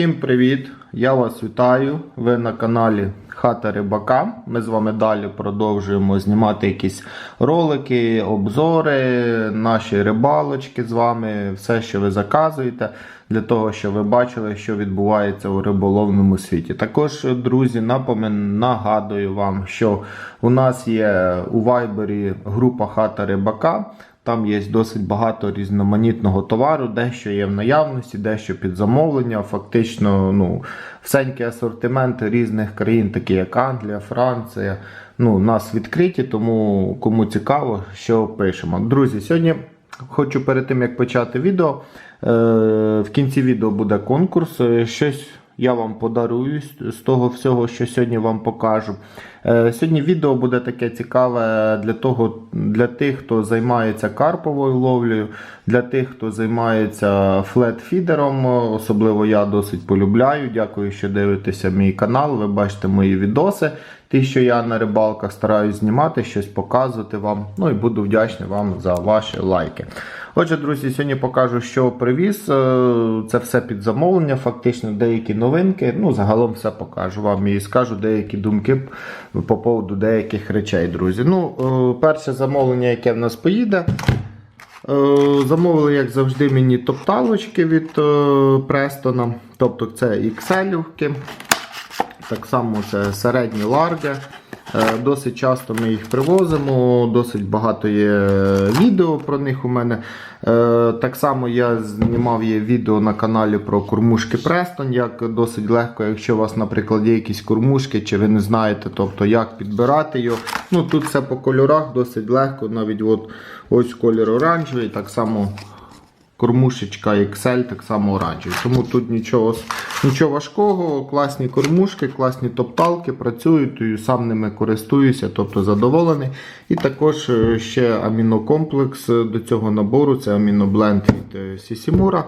Всім привіт! Я вас вітаю. Ви на каналі Хата Рибака. Ми з вами далі продовжуємо знімати якісь ролики, обзори, наші рибалочки з вами, все, що ви заказуєте, для того, щоб ви бачили, що відбувається у риболовному світі. Також, друзі, напомин, нагадую вам, що у нас є у Вайбері група Хата Рибака. Там є досить багато різноманітного товару, дещо є в наявності, дещо під замовлення. Фактично, ну, всенький асортимент різних країн, такі як Англія, Франція. Ну, нас відкриті, тому кому цікаво, що пишемо. Друзі, сьогодні хочу перед тим як почати відео. Е, в кінці відео буде конкурс. Е, Щось я вам подарую з- того всього, що сьогодні вам покажу. Е, Сьогодні відео буде таке цікаве для того, для тих, хто займається карповою ловлею, для тих, хто займається флетфідером. Особливо я досить полюбляю. Дякую, що дивитеся мій канал. Ви бачите мої відоси. Ті, що я на рибалках стараюсь знімати, щось показувати вам. Ну і буду вдячний вам за ваші лайки. Отже, друзі, сьогодні покажу, що привіз. Е, Це все під замовлення, фактично деякі новинки. Ну, загалом все покажу вам і скажу деякі думки по поводу деяких речей, друзі. Ну, е, перше замовлення, яке в нас поїде. Е, Замовили, як завжди, мені топталочки від Престона. Тобто це XL-ки. Так само це середні ларги. Е, Досить часто ми їх привозимо, досить багато є відео про них у мене. Е, Так само я знімав є відео на каналі про кормушки Престон, як досить легко, якщо у вас, наприклад, є якісь кормушки, чи ви не знаєте, тобто як підбирати його. Ну Тут все по кольорах досить легко, навіть от, ось колір оранжевий, так само кормушечка XL, так само оранжеві. Тому тут нічого, нічого важкого, класні кормушки, класні топталки, працюють, і сам ними користуюся, тобто задоволений. І також е, ще амінокомплекс е, до цього набору, це амінобленд від е, Сісімура.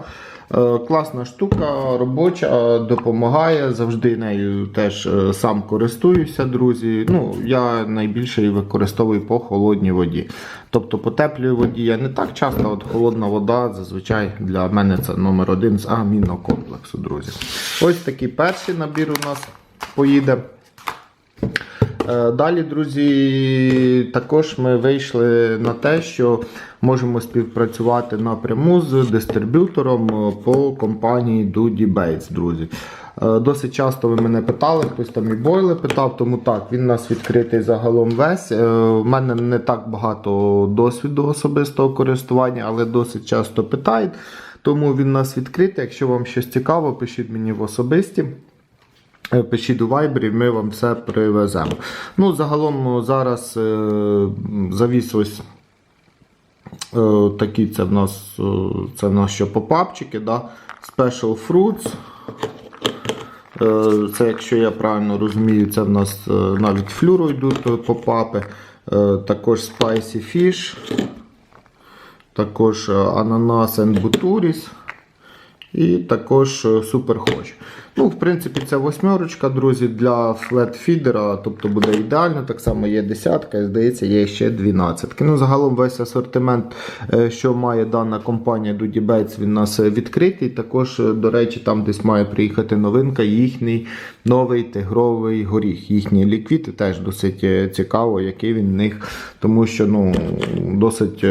Е, Класна штука, робоча, допомагає. Завжди нею теж е, сам користуюся, друзі. Ну, Я найбільше її використовую по холодній воді. Тобто по теплій воді я не так часто, от холодна вода зазвичай для мене це номер один з амінокомплексу, друзі. Ось такий перший набір у нас поїде. Е, Далі, друзі, також ми вийшли на те, що можемо співпрацювати напряму з дистриб'ютором е, по компанії Doody Bates, друзі. Е, Досить часто ви мене питали, хтось там і бойли питав, тому так, він у нас відкритий загалом весь. У мене не так багато досвіду особистого користування, але досить часто питають. Тому він у нас відкритий. Якщо вам щось цікаво, пишіть мені в особисті. Е, Пишіть у Viber, ми вам все привеземо. Ну, загалом е, зараз е, завіс ось такі це в нас, це в нас ще попапчики, да? Special Fruits. Це, якщо я правильно розумію, це в нас навіть флюро йдуть попапи. Також Spicy Fish, також Ananas and Buturis. І також е, суперхоч. Ну, в принципі, це восьмерочка, друзі, для флетфідера, тобто буде ідеально. Так само є десятка, і здається, є ще 12. Ну, загалом весь асортимент, е, що має дана компанія Doody Bates, він у нас е, відкритий. Також, до речі, там десь має приїхати новинка, їхній новий тигровий горіх. Їхні ліквіди теж досить цікаво, який він в них, тому що ну, досить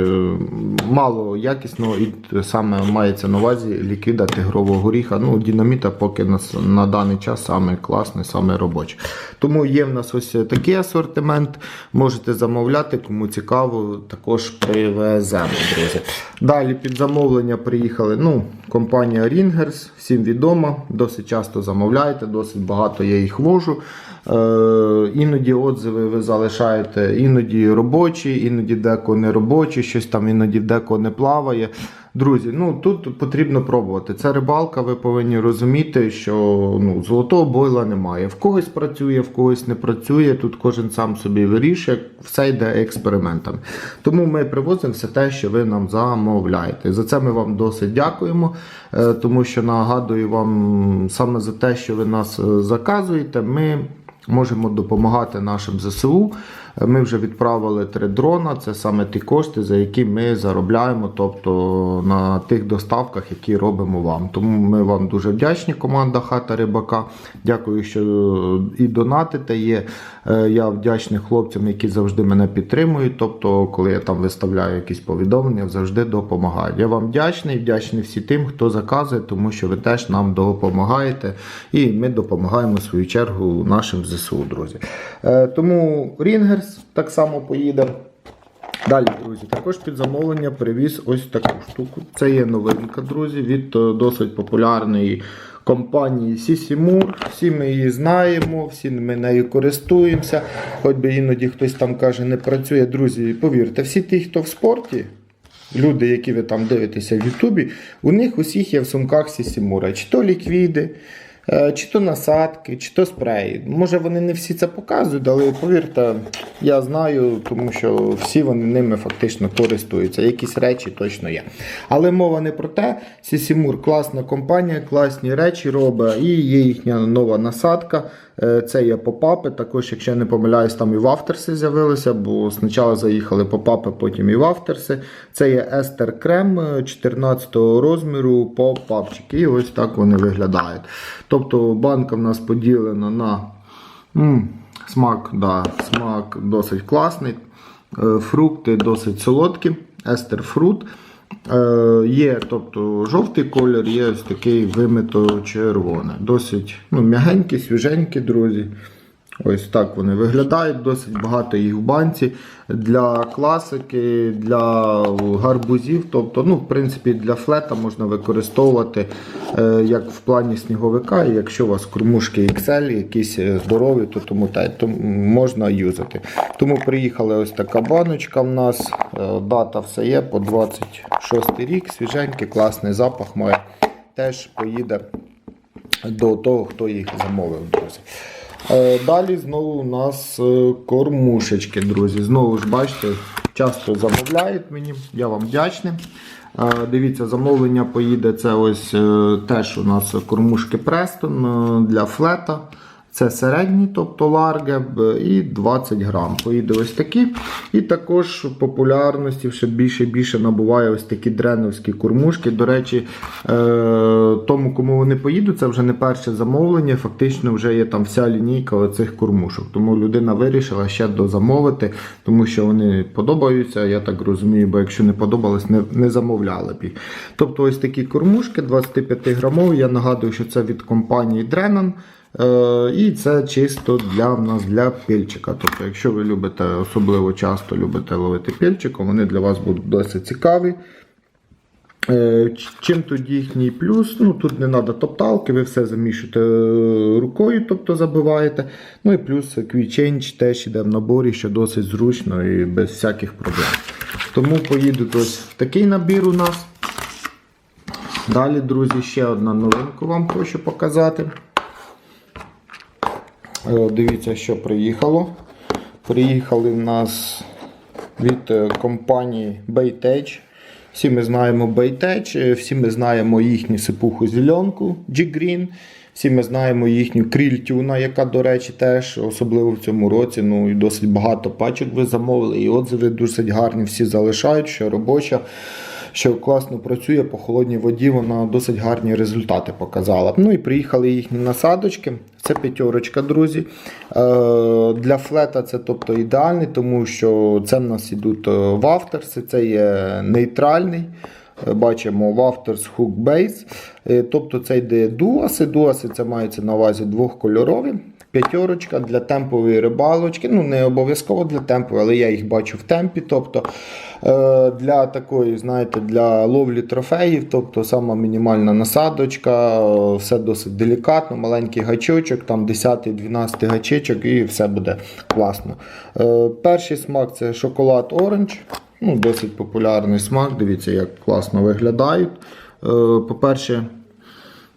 мало якісного і саме мається на увазі ліквіда тигрового горіха. Ну, динаміта поки на, на даний час саме класний, саме робочий. Тому є в нас ось такий асортимент. Можете замовляти, кому цікаво, також привеземо, друзі. Далі під замовлення приїхали. Ну, компанія Ringers, всім відома, досить часто замовляєте, досить багато я їх вожу. Е, іноді отзиви ви залишаєте, іноді робочі, іноді деко не робочі, щось там іноді деко не плаває. Друзі, ну тут потрібно пробувати. Це рибалка, ви повинні розуміти, що ну, золотого бойла немає. В когось працює, в когось не працює. Тут кожен сам собі вирішує, все йде експериментами. Тому ми привозимо все те, що ви нам замовляєте. За це ми вам досить дякуємо, е, тому що нагадую вам саме за те, що ви нас е, заказуєте. Ми можемо допомагати нашим ЗСУ. Ми вже відправили три дрона. Це саме ті кошти, за які ми заробляємо, тобто на тих доставках, які робимо вам. Тому ми вам дуже вдячні, команда Хата Рибака. Дякую, що і донатите є. Е, Я вдячний хлопцям, які завжди мене підтримують. Тобто, коли я там виставляю якісь повідомлення, завжди допомагають. Я вам вдячний, вдячний всі тим, хто заказує, тому що ви теж нам допомагаєте, і ми допомагаємо в свою чергу нашим ЗСУ, друзі. Е, Тому Рінгерс так само поїде. Далі, друзі, також під замовлення привіз ось таку штуку. Це є новинка, друзі, від е, досить популярної компанії Сісімур. Всі ми її знаємо, всі ми нею користуємося. Хоч би іноді хтось там каже, не працює. Друзі, повірте, всі ті, хто в спорті, люди, які ви там дивитеся в Ютубі, у них усіх є в сумках Сісімура. Чи то ліквіди. Е, Чи то насадки, чи то спреї. Може вони не всі це показують, але повірте, я знаю, тому що всі вони ними фактично користуються. Якісь речі точно є. Але мова не про те. Сісімур класна компанія, класні речі робить, і є їхня нова насадка. Е, Це є попапи. Також, якщо я не помиляюсь, там і вафтерси з'явилися, бо спочатку заїхали попапи, потім і вафтерси. Це є естер крем е, 14 розміру попапчики. І ось так вони виглядають. Тобто банка в нас поділена на м, смак, да, смак досить класний. Е, Фрукти досить солодкі, естер фрут. Е, Є тобто, жовтий колір, є ось такий вимито червоний. Досить ну, м'ягенькі, свіженькі, друзі. Ось так вони виглядають, досить багато їх в банці. Для класики, для гарбузів, тобто, ну, в принципі, для флета можна використовувати е, як в плані сніговика. І якщо у вас кормушки XL, якісь е, здорові, то тому та, то можна юзати. Тому приїхала ось така баночка в нас. Е, дата все є по 26 рік, свіженький, класний запах має. Теж поїде до того, хто їх замовив, друзі. Е, Далі знову у нас е, кормушечки, друзі. Знову ж бачите, часто замовляють мені, я вам вдячний. Е, Дивіться, замовлення поїде. Це ось теж у нас кормушки Престон для флета. Це середній, тобто ларгеб, і 20 грам. Поїде ось такі. І також популярності ще більше і більше набуває ось такі дреновські кормушки. До речі, е, тому, кому вони поїдуть, це вже не перше замовлення. Фактично вже є там вся лінійка оцих кормушок. Тому людина вирішила ще дозамовити, тому що вони подобаються. Я так розумію, бо якщо не подобалось, не, не замовляли б їх. Тобто ось такі кормушки 25 грамові. Я нагадую, що це від компанії Drenan. Е, І це чисто для нас для пільчика. Тобто, якщо ви любите особливо часто любите ловити пільчиком, вони для вас будуть досить цікаві. Е, Чим тут їхній плюс? Ну, тут не треба топталки, ви все замішуєте е, рукою, тобто забиваєте. Ну і плюс Change теж іде в наборі, що досить зручно і без всяких проблем. Тому поїдуть ось такий набір у нас. Далі, друзі, ще одна новинку вам хочу показати. Е, Дивіться, що приїхало. Приїхали в нас від е, компанії Baytech. Всі ми знаємо Baytech, е, всі ми знаємо їхню сипуху зеленку G-Green. Всі ми знаємо їхню крільтюна, яка, до речі, теж особливо в цьому році. Ну і досить багато пачок ви замовили, і отзиви досить гарні. Всі залишають, що робоча що класно працює по холодній воді, вона досить гарні результати показала. Ну і приїхали їхні насадочки. Це п'ятерочка, друзі. Е, Для флета це тобто ідеальний, тому що це в нас ідуть е, вафтерси, це є нейтральний. Е, Бачимо Wafters Hook Base. Тобто це йде дуаси. Дуаси це мається на увазі двохкольорові. П'ятерочка для темпової рибалочки. Ну, не обов'язково для темпової, але я їх бачу в темпі. Тобто е, для такої, знаєте, для ловлі трофеїв, тобто сама мінімальна насадочка, е, все досить делікатно, маленький гачочок, там 10-12 гачечок і все буде класно. Е, Перший смак це шоколад оранж. Ну, досить популярний смак. Дивіться, як класно виглядають. По-перше,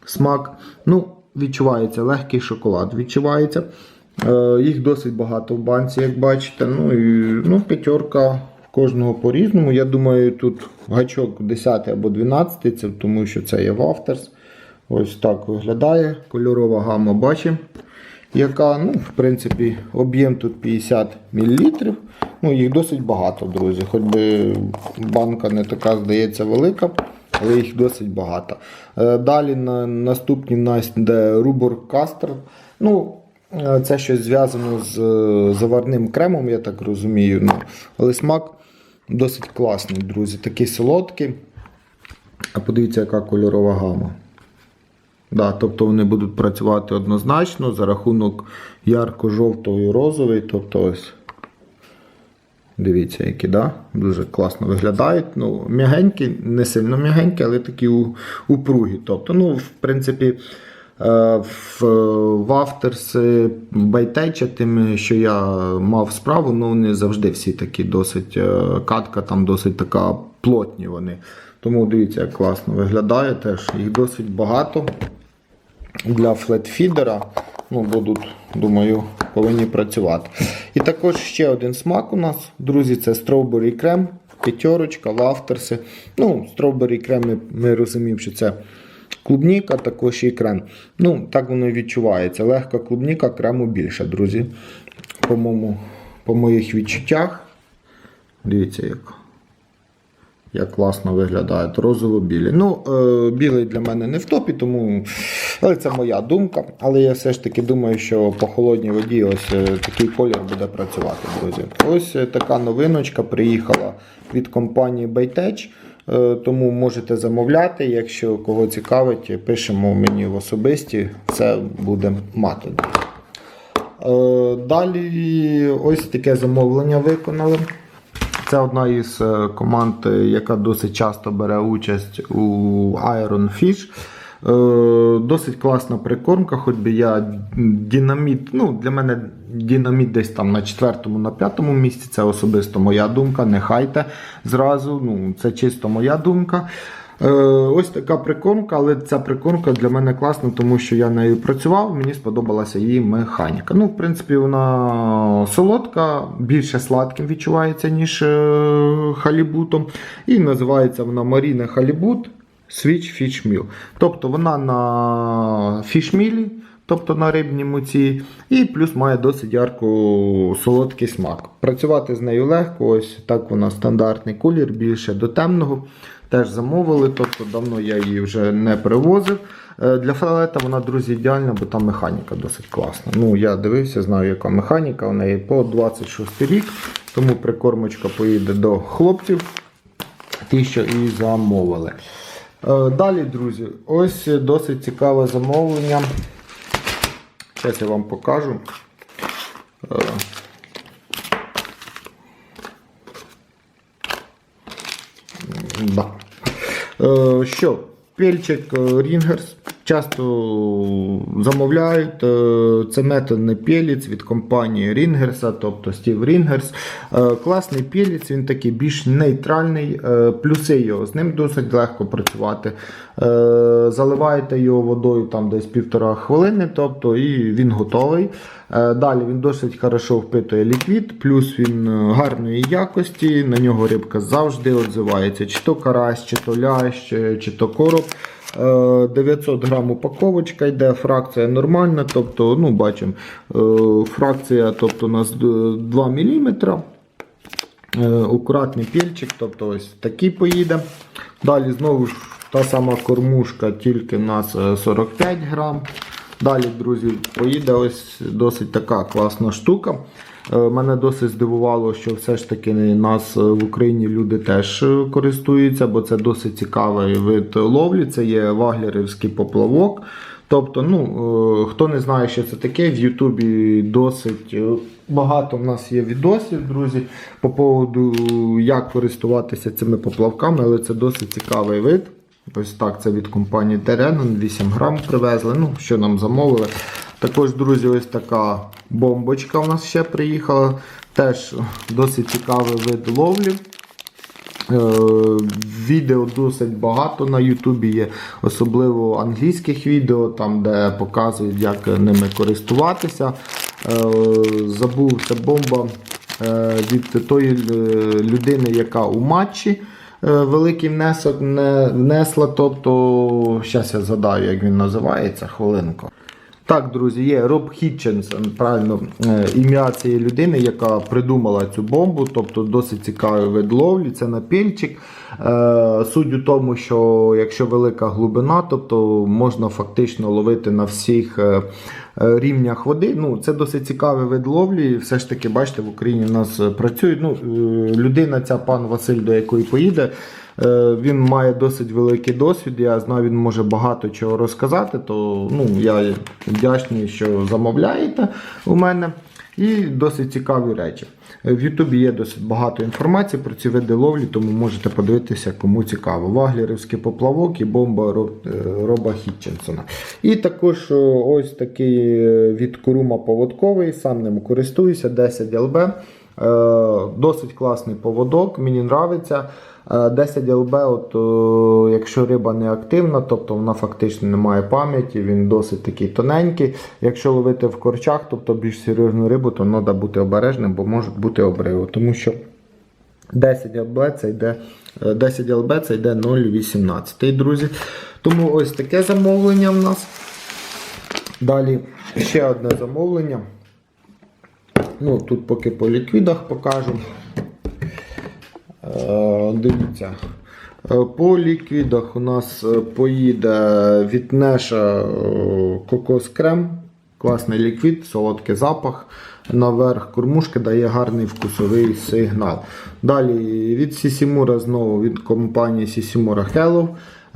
смак. Ну, відчувається легкий шоколад. Відчувається. Е, Їх досить багато в банці, як бачите. Ну, і, ну, п'ятерка кожного по-різному. Я думаю, тут гачок 10 або 12, це тому що це є Вафтерс. Ось так виглядає. Кольорова гама бачимо. яка, ну, в принципі, об'єм тут 50 мл. Ну, їх досить багато, друзі. Хоч би банка не така, здається, велика, але їх досить багато. Е, Далі на, наступні нас йде рубор кастер. Ну, е, це щось зв'язано з е, заварним кремом, я так розумію. Ну, але смак досить класний, друзі. Такий солодкий. А подивіться, яка кольорова гама. Да, тобто вони будуть працювати однозначно за рахунок ярко-жовтого і розовий. Тобто ось. Дивіться, які, да? дуже класно виглядають. Ну, м'ягенькі, не сильно м'ягенькі, але такі упругі. Тобто, ну, в принципі, е, в, в авторс байтеча, тим, що я мав справу, ну вони завжди всі такі досить е, катка, там досить така плотні вони. Тому дивіться, як класно виглядає теж. Їх досить багато для флетфідера. Ну, будуть, думаю, повинні працювати. І також ще один смак у нас, друзі, це стrawberry крем, п'ятерочка, лафтерси. Ну, стrawberry крем ми, ми розуміємо, що це клубніка, також і крем. Ну, так воно і відчувається. Легка клубніка, крему більше, друзі. По, моєму, по моїх відчуттях. Дивіться, як. Як класно виглядають розово-білі. Ну, е, білий для мене не в топі, тому але це моя думка. Але я все ж таки думаю, що по холодній воді ось е, такий колір буде працювати, друзі. Ось е, така новиночка приїхала від компанії Baytech. Е, тому можете замовляти. Якщо кого цікавить, пишемо мені в особисті, все буде мати. Далі ось таке замовлення виконали. Це одна із е, команд, е, яка досить часто бере участь у Iron Fish. Е, Досить класна прикормка, хоч би я динаміт. Ну, для мене динаміт десь там на четвертому, на п'ятому місці. Це особисто моя думка. Нехайте зразу. Ну, це чисто моя думка. Е, Ось така прикормка, але ця прикормка для мене класна, тому що я нею працював, мені сподобалася її механіка. Ну, в принципі, вона солодка, більше сладким відчувається, ніж е, халібутом. І називається вона Marina Halibut Switch Fish. Тобто вона на фішмілі, тобто на рибній муці, і плюс має досить ярко солодкий смак. Працювати з нею легко, ось так вона стандартний колір, більше до темного. Теж замовили, тобто давно я її вже не привозив. Е, Для фалета вона, друзі, ідеальна, бо там механіка досить класна. Ну, Я дивився, знаю, яка механіка. У неї по 26 рік, тому прикормочка поїде до хлопців, ті, що і замовили. Е, Далі, друзі, ось досить цікаве замовлення. Зараз я вам покажу. Да. Е, що, пельчик е, Рінгерс часто замовляють. Е, Це методний пелець від компанії Рінгерса, тобто Стів Рінгерс. Е, Класний пелець, він такий більш нейтральний. Е, Плюси його, з ним досить легко працювати. Заливаєте його водою там десь півтора хвилини, тобто і він готовий. Далі він досить хорошо впитує ліквід, плюс він гарної якості, на нього рибка завжди відзивається. Чи то карась, чи то лящ, чи то короб. Е, 900 грам упаковочка йде, фракція нормальна, тобто, ну, бачимо, е, фракція тобто, у нас 2 мм. Е, Акуратний пільчик, тобто ось такий поїде. Далі знову ж та сама кормушка, тільки у нас е, 45 грам. Далі, друзі, поїде ось досить така класна штука. Е, Мене досить здивувало, що все ж таки нас е, в Україні люди теж е, користуються, бо це досить цікавий вид ловлі. Це є ваглерівський поплавок. Тобто, ну, хто не знає, що це таке, в Ютубі досить багато в нас є відосів, друзі, по поводу, як користуватися цими поплавками, але це досить цікавий вид. Ось так, це від компанії Terenon, 8 грам привезли. Ну, що нам замовили. Також, друзі, ось така бомбочка у нас ще приїхала. Теж досить цікавий вид ловлі. Е, Відео досить багато на Ютубі є, особливо англійських відео, там де показують, як ними користуватися. Е, Забув це бомба е, від тої людини, яка у матчі великий внесок не внесла. Тобто, зараз я згадаю, як він називається, хвилинку. Так, друзі, є Роб Хітченсон, правильно е, ім'я цієї людини, яка придумала цю бомбу, тобто досить цікавий вид ловлі, це напільчик. Е, Суть у тому, що якщо велика глибина, тобто можна фактично ловити на всіх е, рівнях води. Ну, Це досить цікавий вид ловлі. Все ж таки, бачите, в Україні в нас працюють. Ну, людина, ця пан Василь, до якої поїде. Е, Він має досить великий досвід. Я знаю, він може багато чого розказати. То ну, я вдячний, що замовляєте у мене. І досить цікаві речі. Е, В Ютубі є досить багато інформації про ці види ловлі, тому можете подивитися, кому цікаво. Ваглерівський поплавок і бомба е, Роба Хітченсона. І також ось такий від Курума поводковий, сам ним користуюся, 10 ЛБ. Е, Досить класний поводок, мені подобається. 10 ЛБ, от, якщо риба не активна, тобто вона фактично не має пам'яті, він досить такий тоненький. Якщо ловити в корчах, тобто більш серйозну рибу, то треба бути обережним, бо можуть бути обриви. Тому що 10 ЛБ це йде, е, 10 ЛБ це йде 0,18, друзі. Тому ось таке замовлення в нас. Далі ще одне замовлення. Ну, тут поки по ліквідах покажу. Е, Дивіться. Е, По ліквідах у нас е, поїде від Неша кокос крем. Класний ліквід, солодкий запах. Наверх кормушки дає гарний вкусовий сигнал. Далі від Сісімура знову від компанії Сісімура Hello.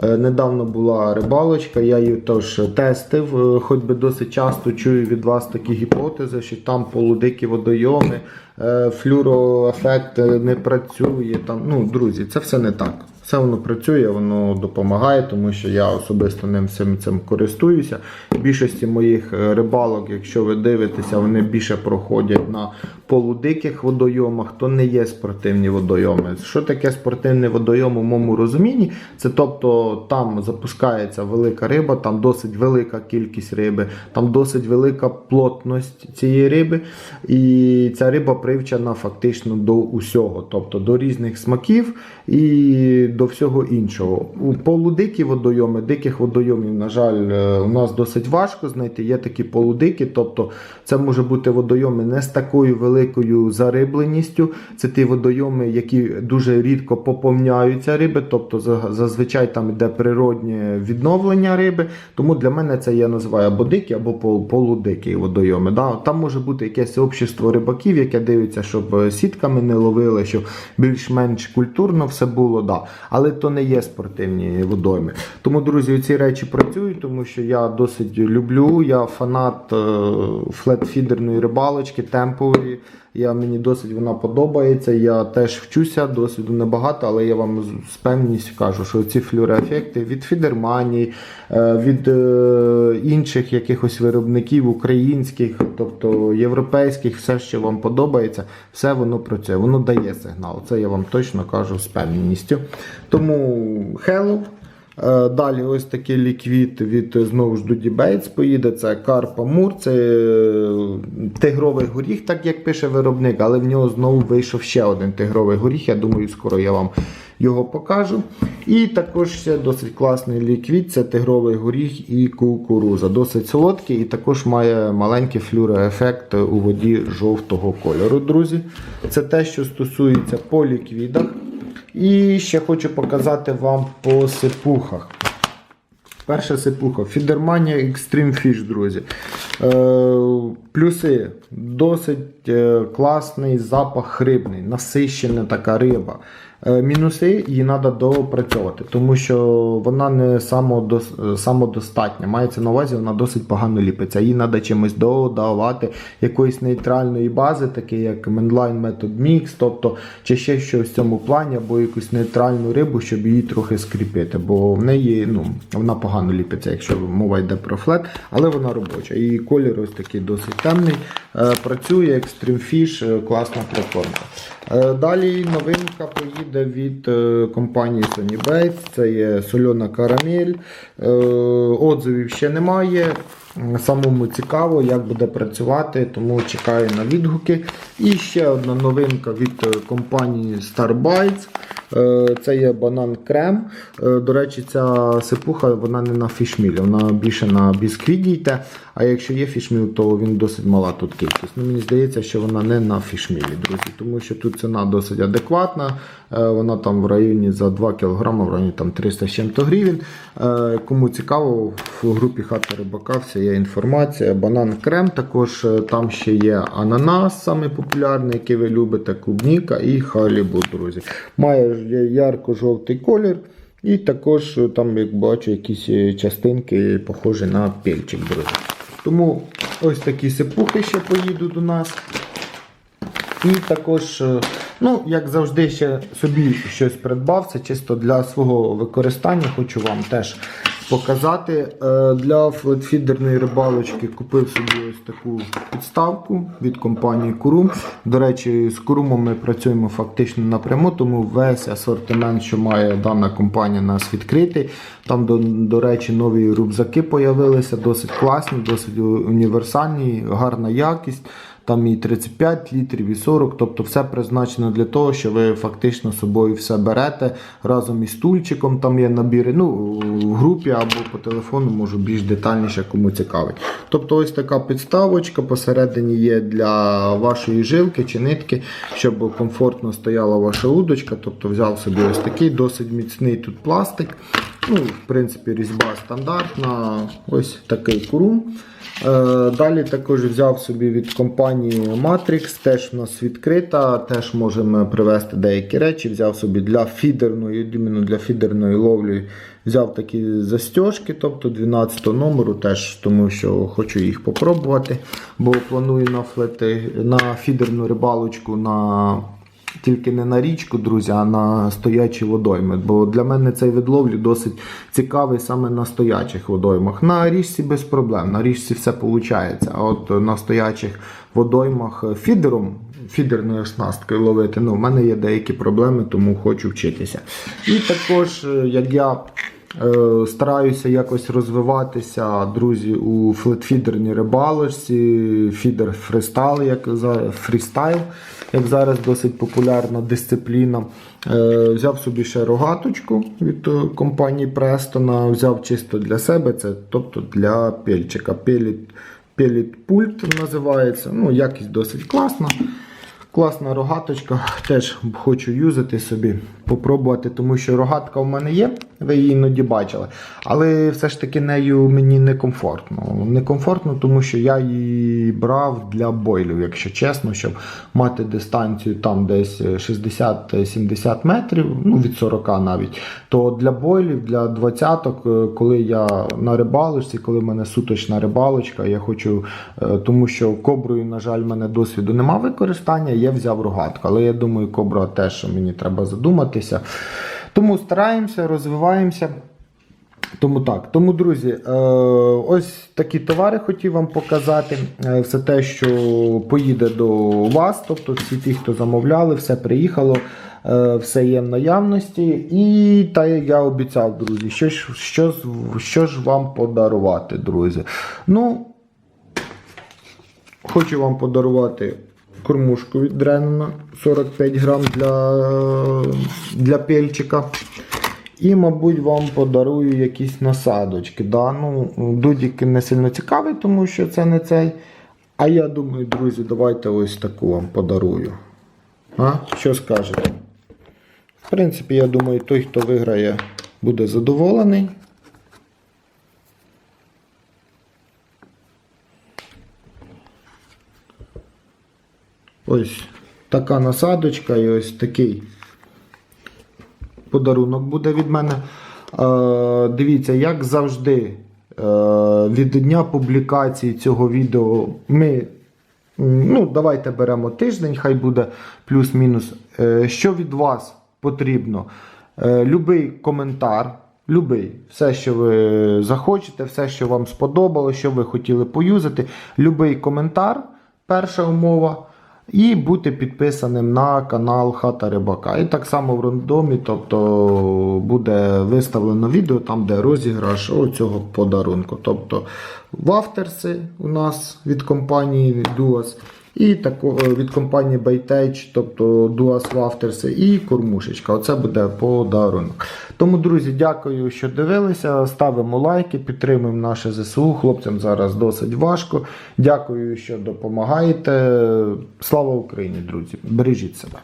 Е, Недавно була рибалочка, я її теж тестив. Е, Хоч би досить часто чую від вас такі гіпотези, що там полудикі водойоми, е, флюроефект не працює. Там, ну, друзі, це все не так. Все воно працює, воно допомагає, тому що я особисто ним всім цим користуюся. В більшості моїх е, рибалок, якщо ви дивитеся, вони більше проходять на полудиких водойомах, то не є спортивні водойоми. Що таке спортивний водойом у моєму розумінні? Це тобто там запускається велика риба, там досить велика кількість риби, там досить велика плотність цієї риби, і ця риба привчена фактично до усього, тобто до різних смаків і до всього іншого. У полудикі водойоми, диких водойомів, на жаль, е, у нас досить важко знайти. Є такі полудикі, тобто це може бути водойоми не з такою великою зарибленістю. Це ті водойоми, які дуже рідко поповняються риби, тобто зазвичай там йде природнє відновлення риби. Тому для мене це я називаю або дикі, або полудикі водойоми. Там може бути якесь общество рибаків, яке дивиться, щоб е, сітками не ловили, щоб більш-менш культурно все було. Да. Але то не є спортивні водойми. Тому, друзі, ці речі працюють, тому що я досить люблю. Я фанат е, флетфідерної рибалочки, темпової. Я, мені досить вона подобається. Я теж вчуся, досвіду небагато, але я вам з- певністю кажу, що ці флюроефекти від Фідерманії, е, від е, інших якихось виробників українських, тобто європейських, все, що вам подобається, все воно працює, воно дає сигнал. Це я вам точно кажу з певністю. Тому hello. Е, Далі ось такий ліквід від знову ж Дуді Бейтс поїде. Це Карпа Мур, це е, тигровий горіх, так як пише виробник, але в нього знову вийшов ще один тигровий горіх. Я думаю, скоро я вам його покажу. І також ще досить класний ліквід це тигровий горіх і кукуруза. Досить солодкий і також має маленький флюроефект у воді жовтого кольору, друзі. Це те, що стосується по ліквідах. І ще хочу показати вам по сипухах. Перша сипуха. Фідерманія Extreme Fish, друзі. Е, плюси. Досить е, класний запах рибний, насищена така риба. Е, мінуси її треба доопрацьовувати, тому що вона не е, самодостатня. Мається на увазі, вона досить погано ліпиться. Їй треба чимось додавати якоїсь нейтральної бази, таке як Mainline Method Mix, тобто чи ще щось в цьому плані, або якусь нейтральну рибу, щоб її трохи скріпити. Бо в неї ну, вона погано ліпиться, якщо мова йде про флет, але вона робоча. І колір ось такий досить темний. Е, Працює Fish, е, класна прикормка. Е, Далі новинка поїде від е, компанії Sony Bates. Це є сольона карамель. Е, Отзивів ще немає. Самому цікаво, як буде працювати, тому чекаю на відгуки. І ще одна новинка від компанії Starbites. Е, Це є банан крем. Е, До речі, ця сипуха вона не на фішмілі, вона більше на бісквіт йде. А якщо є фішміл, то він досить мала тут кількість. Ну, мені здається, що вона не на фішмілі, друзі, тому що тут ціна досить адекватна. Е, Вона там в районі за 2 кг, в районі там 300 з чим-то гривень. Е, Кому цікаво, в групі хата рибака вся є інформація. Банан крем, також е, там ще є ананас, самий популярний, який ви любите, клубніка і халібу, друзі. Має ярко-жовтий колір. І також там, як бачу, якісь частинки похожі на пельчик, друзі. Тому ось такі сипухи ще поїдуть до нас. І також, ну, як завжди, ще собі щось придбав. Це чисто для свого використання. Хочу вам теж показати. Е, Для флетфідерної рибалочки купив собі ось таку підставку від компанії Курум. До речі, з Курумом ми працюємо фактично напряму, тому весь асортимент, що має дана компанія, нас відкритий. Там, до, до речі, нові рюкзаки з'явилися, досить класні, досить універсальні, гарна якість. Там і 35 літрів, і 40, тобто все призначено для того, що ви фактично собою все берете разом із стульчиком. Там є набіри. Ну, в групі або по телефону можу більш детальніше, кому цікавить. Тобто, ось така підставочка посередині є для вашої жилки чи нитки, щоб комфортно стояла ваша удочка. Тобто взяв собі ось такий досить міцний тут пластик. Ну, в принципі, різьба стандартна. Ось такий курум. Е, Далі також взяв собі від компанії Matrix, теж в нас відкрита, теж можемо привезти деякі речі. Взяв собі для фідерної, для фідерної ловлі, взяв такі застіжки, тобто 12 номеру, теж тому що хочу їх попробувати, бо планую на, флети, на фідерну рибалочку на тільки не на річку, друзі, а на стоячі водойми. Бо для мене цей вид досить цікавий саме на стоячих водоймах. На річці без проблем, на річці все виходить. А от на стоячих водоймах фідером, фідерною оснасткою ловити, ну, в мене є деякі проблеми, тому хочу вчитися. І також, е, як я Е, Стараюся якось розвиватися, друзі, у флетфідерній рибалочці, фідер фристайл, як за фрістайл, як зараз досить популярна дисципліна. Е, Взяв собі ще рогаточку від е, компанії Престона, взяв чисто для себе, це тобто для пельчика. Пеліт, пеліт пульт називається. Ну, якість досить класна. Класна рогаточка, теж хочу юзати собі, попробувати, тому що рогатка в мене є, ви її іноді бачили. Але все ж таки нею мені некомфортно. Некомфортно, тому що я її брав для бойлів, якщо чесно, щоб мати дистанцію там десь 60-70 метрів, ну від 40 навіть. То для бойлів, для двадцяток, е, коли я на рибалочці, коли в мене суточна рибалочка, я хочу, е, тому що коброю, на жаль, в мене досвіду нема використання, я взяв рогатку. Але я думаю, кобра теж мені треба задуматися. Тому стараємося, розвиваємося. Тому так, тому, друзі, е, ось такі товари хотів вам показати. Е, Все те, що поїде до вас, тобто всі ті, хто замовляли, все приїхало, е, все є в наявності. І та я обіцяв, друзі, що ж, що, що ж вам подарувати, друзі. Ну, Хочу вам подарувати кормушку від Дренена 45 грам для, для пельчика. І, мабуть, вам подарую якісь насадочки. Да? Ну, Дудік не сильно цікавий, тому що це не цей. А я думаю, друзі, давайте ось таку вам подарую. А? Що скажете? В принципі, я думаю, той, хто виграє, буде задоволений. Ось така насадочка і ось такий подарунок буде від мене. Е, дивіться, як завжди, е, від дня публікації цього відео ми. Ну, давайте беремо тиждень, хай буде плюс-мінус. Е, Що від вас потрібно? Любий коментар, любий, все, що ви захочете, все, що вам сподобалося, що ви хотіли поюзати. Любий коментар, перша умова. І бути підписаним на канал Хата Рибака. І так само в рандомі, тобто буде виставлено відео там, де розіграш цього подарунку. Тобто вафтерси у нас від компанії Duos. І тако, е, від компанії Baytech, тобто Duas Wafters і кормушечка. Оце буде подарунок. Тому, друзі, дякую, що дивилися. Ставимо лайки, підтримуємо наше ЗСУ. Хлопцям зараз досить важко. Дякую, що допомагаєте. Слава Україні, друзі! Бережіть себе.